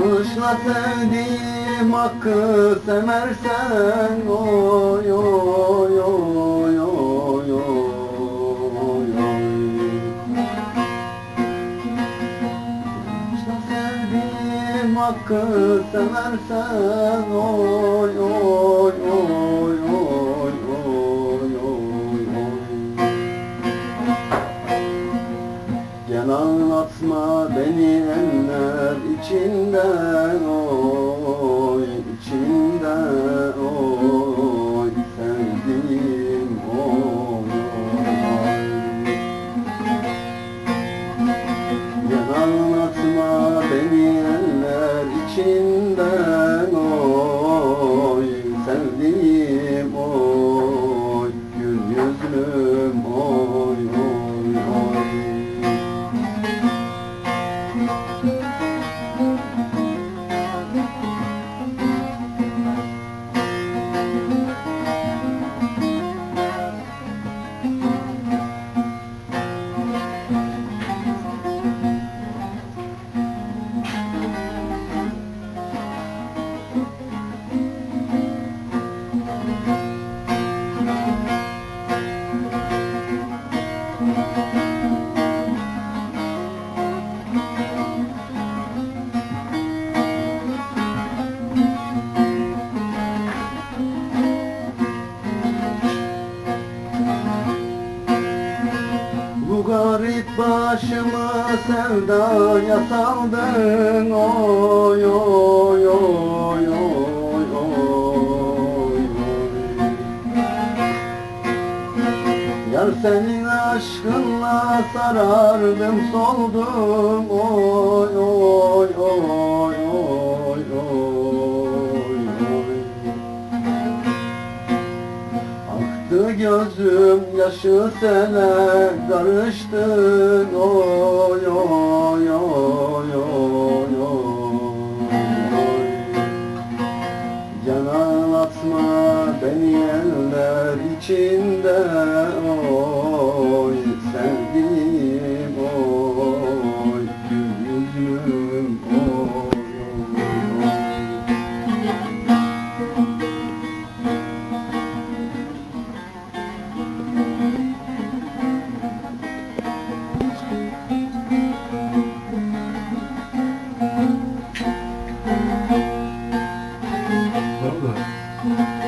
Bağışla sevdiğim hakkı semersen oy oy oy oy oy Bağışla sevdiğim hakkı semersen oy içinden oy içinden oy sevdiğim oy. Oy Gel anlatma beni eller içinden oy sevdiğim oy. Gül yüzlüm garip başımı sevdaya saldın oy oy oy oy oy. Yar senin aşkınla sarardım soldum. Oy oy gözüm yaşı sele karıştın oy oy oy oy oy Can ağlatma beni eller içinde good.